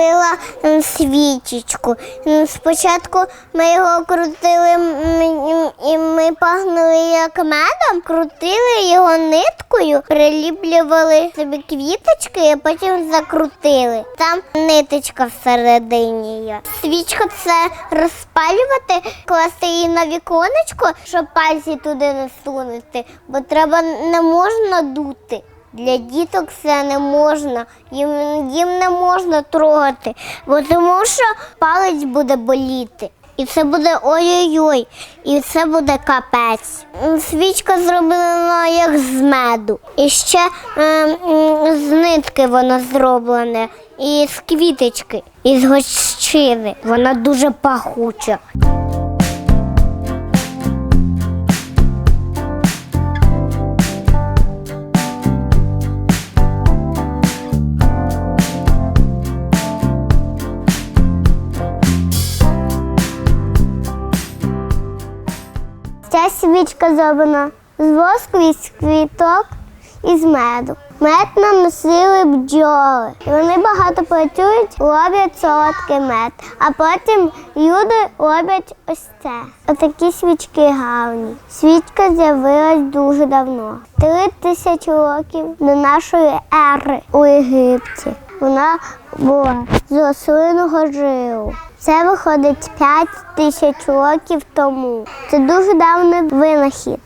зробила свічечку. Спочатку ми його крутили і ми пахнули як медом, крутили його ниткою, приліплювали собі квіточки, а потім закрутили. Там ниточка всередині є. Свічка це розпалювати, класти її на віконечко, щоб пальці туди не сунути, бо треба не можна дути. Для діток це не можна, їм, їм не можна трогати, бо тому що палець буде боліти. І це буде ой-ой-ой, і це буде капець. Свічка зроблена як з меду. І ще е, м, з нитки вона зроблена, і з квіточки, і з гощини. Вона дуже пахуча. Свічка зроблена з воску і з квіток і з меду. Мед нам носили бджоли. Вони багато працюють, роблять солодкий мед. А потім люди роблять ось це. Отакі свічки гарні. Свічка з'явилась дуже давно. Три тисячі років до нашої ери у Єгипті. Вона з рослинного жилу. Це виходить 5 тисяч років тому. Це дуже давний винахід.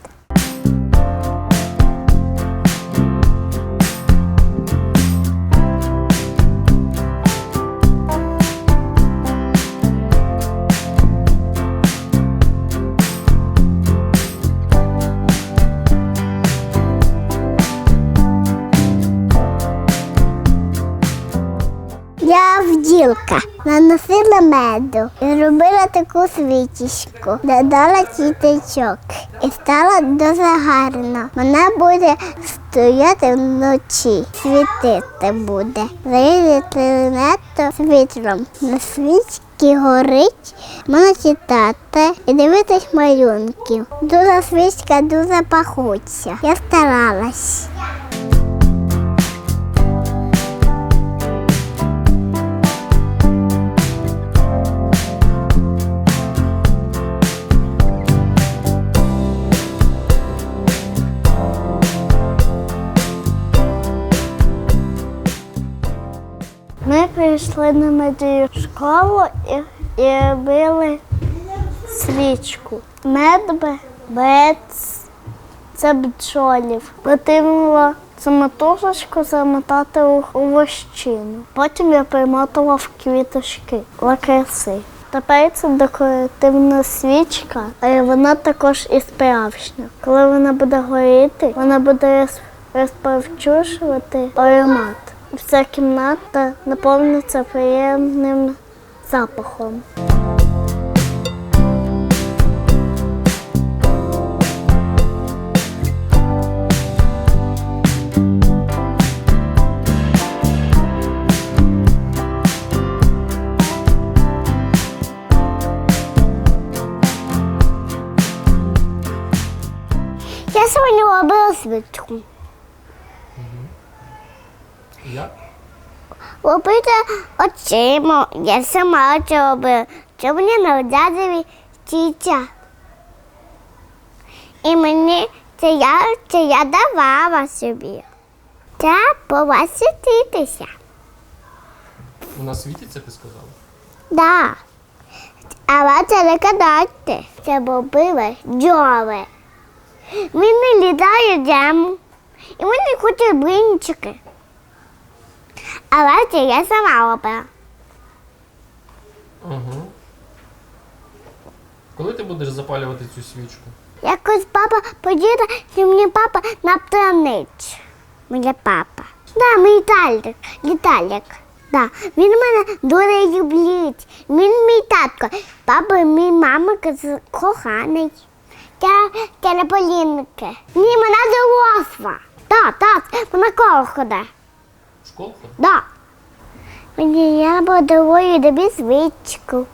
Я вділка наносила меду і зробила таку свічечку, додала кіточок і стала дуже гарно. Вона буде стояти вночі, світити буде. Зарізати нето світлом. На свічці горить, можна читати і дивитись малюнків. Дуже свічка дуже пахуча. Я старалась. Ми прийшли на медію школу і, і робили свічку. Медби, бец, це бджолів. Потрібно цю мотужечку замотати у, вощину. Потім я примотала в квіточки для краси. Тепер це декоративна свічка, але вона також і справжня. Коли вона буде горіти, вона буде роз- розповчушувати аромат. Вся кімната наповниться приємним запахом. Я сьогодні робила свічку. Як? Робити очима. Я сама це робила. Це мені навдязові тітя. І мені це я, це я давала собі. Це повинна світитися. Вона світиться, ти сказала? Да. Але це не кадати. Це робили джоли. Він не літає джему. І він не блинчики. Але це я сама робила. Угу. Коли ти будеш запалювати цю свічку? Якось папа подіда, що мені папа на планеті. Моя папа. Да, мій Віталік. Віталік. Да. Він мене дуже любить. Він мій татко. Папа мій мама коханий. Та терапелінки. Ні, вона доросла. Да, так, вона коло ходить. В ходиш? Да. Мені я подарую тобі свічку.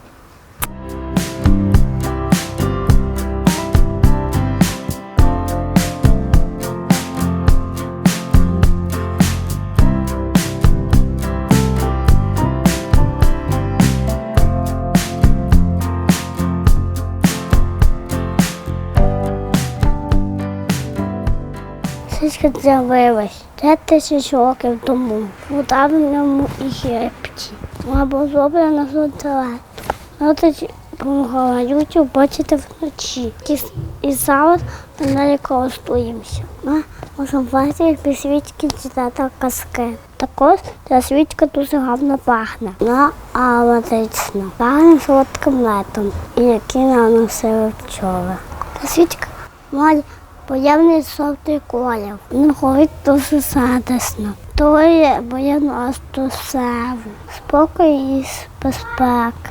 Свічка з'явилась 5 тисяч років тому в давньому Єгипті. Вона була зроблена з інтелекту. Допомагала людям бачити вночі. І, зараз ми нею користуємося. Ми можемо бачити без свічки читати казки. Також ця свічка дуже гарно пахне. Вона ароматична. Пахне солодким летом, і який наносили вчора. Ця свічка має появний жовтий колір. Він горить дуже радісно. То є боєнно астусеву, спокій і безпека.